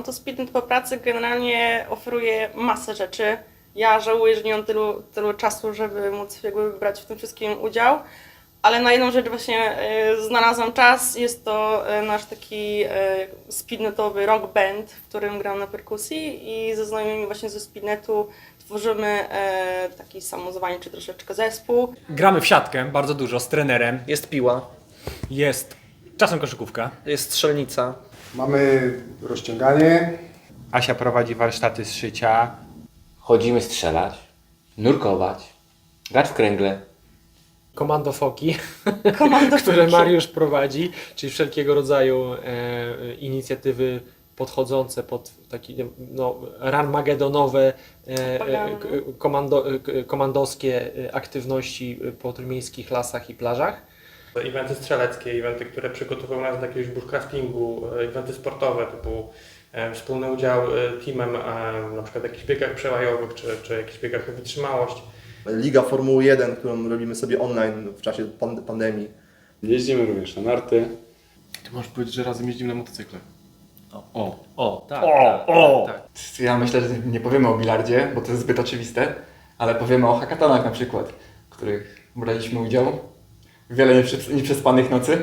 No to Speednet po pracy generalnie oferuje masę rzeczy. Ja żałuję, że nie mam tylu, tylu czasu, żeby móc jakby brać w tym wszystkim udział. Ale na jedną rzecz właśnie e, znalazłam czas. Jest to e, nasz taki e, speednetowy rock band, w którym gram na perkusji i ze znajomymi właśnie ze speednetu tworzymy e, taki samozwańczy troszeczkę zespół. Gramy w siatkę bardzo dużo z trenerem. Jest piła, Jest czasem koszykówka. jest strzelnica. Mamy rozciąganie, Asia prowadzi warsztaty z szycia. Chodzimy strzelać, nurkować, grać w kręgle. Komando Foki, Komando które Foki. Mariusz prowadzi, czyli wszelkiego rodzaju e, inicjatywy podchodzące pod takie no, ranmagedonowe, e, e, komando, e, komandowskie e, aktywności po trójmiejskich lasach i plażach. Eventy strzeleckie, eventy, które przygotowują nas do jakiegoś bushcraftingu, e, eventy sportowe typu e, wspólny udział e, teamem na przykład w jakichś biegach przełajowych czy, czy jakichś biegach o wytrzymałość. Liga Formuły 1, którą robimy sobie online w czasie pan- pandemii. jeździmy również na narty. Ty możesz powiedzieć, że razem jeździmy na motocykle. O. O, tak. O, o! Tak. Ja myślę, że nie powiemy o bilardzie, bo to jest zbyt oczywiste, ale powiemy o hackathonach na przykład, w których braliśmy udział. Wiele nieprzes- nieprzespanych nocy,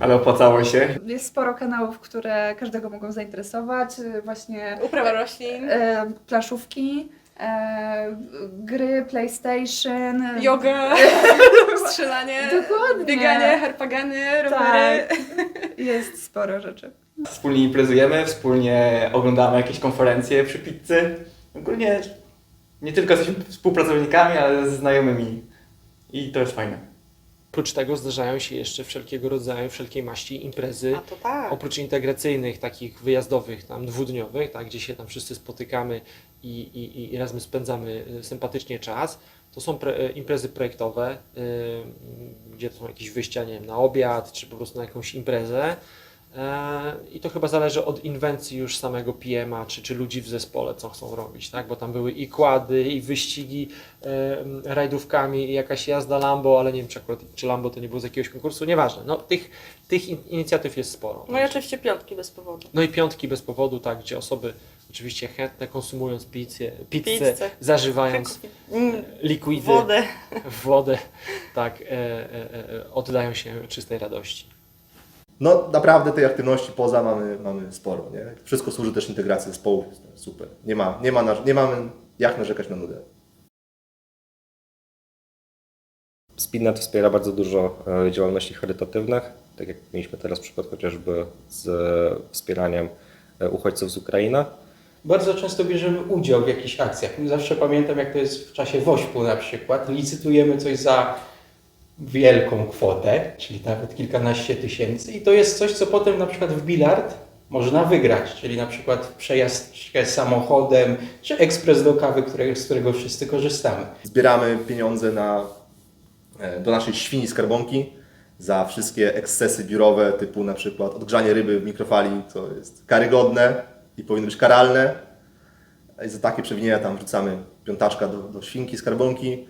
ale opłacało się. Jest sporo kanałów, które każdego mogą zainteresować. y, Właśnie Uprawa roślin, e, planszówki, e, gry, PlayStation. yoga, strzelanie, Dokładnie. bieganie, harpagany, rowery. Tak. Jest sporo rzeczy. Wspólnie imprezujemy, wspólnie oglądamy jakieś konferencje przy pizzy. Ogólnie nie tylko jesteśmy współpracownikami, ale ze znajomymi. I to jest fajne. Oprócz tego zdarzają się jeszcze wszelkiego rodzaju, wszelkiej maści imprezy. Tak. Oprócz integracyjnych, takich wyjazdowych, tam dwudniowych, tak, gdzie się tam wszyscy spotykamy i, i, i razem spędzamy y, sympatycznie czas, to są pre, y, imprezy projektowe, y, gdzie to są jakieś wyjścia, nie wiem, na obiad, czy po prostu na jakąś imprezę. E, I to chyba zależy od inwencji już samego PM-a, czy, czy ludzi w zespole, co chcą robić, tak? Bo tam były i kłady, i wyścigi e, rajdówkami, i jakaś jazda Lambo, ale nie wiem, czy akurat czy Lambo to nie było z jakiegoś konkursu, nieważne. No, tych, tych in, inicjatyw jest sporo. No i oczywiście piątki bez powodu. No i piątki bez powodu, tak, gdzie osoby oczywiście chętne konsumując pizzę, pizzę, Pizzę. zażywając Mm, likwidy, Wodę. wodę, tak, e, e, e, oddają się czystej radości. No naprawdę tej aktywności poza mamy, mamy sporo. Nie? Wszystko służy też integracji to Super. Nie, ma, nie, ma, nie mamy jak narzekać na nudę. Speednet wspiera bardzo dużo e, działalności charytatywnych, tak jak mieliśmy teraz przykład chociażby z e, wspieraniem e, uchodźców z Ukrainy. Bardzo często bierzemy udział w jakichś akcjach. Zawsze pamiętam, jak to jest w czasie WOŚP-u na przykład. Licytujemy coś za wielką kwotę, czyli nawet kilkanaście tysięcy i to jest coś, co potem na przykład w bilard można wygrać, czyli na przykład przejażdżkę samochodem, czy ekspres do kawy, z którego wszyscy korzystamy. Zbieramy pieniądze na, e, do naszej świni skarbonki za wszystkie ekscesy biurowe, typu na przykład odgrzanie ryby w mikrofali, co jest karygodne i powinno być karalne. I za takie przewinienia tam wrzucamy piątaczka do, do świnki, skarbonki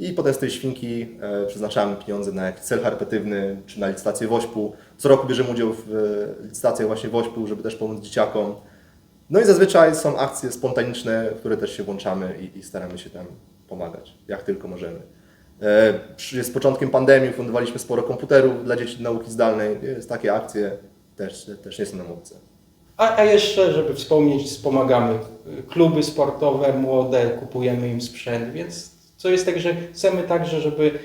i potem z tej świnki e, przeznaczamy pieniądze na jakiś cel charytatywny czy na licytację WOŚP-u. Co roku bierzemy udział w e, licytacjach właśnie WOŚP-u, żeby też pomóc dzieciakom. No i zazwyczaj są akcje spontaniczne, w które też się włączamy i, i staramy się tam pomagać, jak tylko możemy. E, z początkiem pandemii fundowaliśmy sporo komputerów dla dzieci nauki zdalnej, więc takie akcje też, też nie są nam obce. A, a jeszcze, żeby wspomnieć, wspomagamy kluby sportowe młode, kupujemy im sprzęt, więc co jest tak, że chcemy także, żeby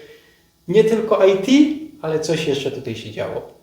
nie tylko IT, ale coś jeszcze tutaj się działo.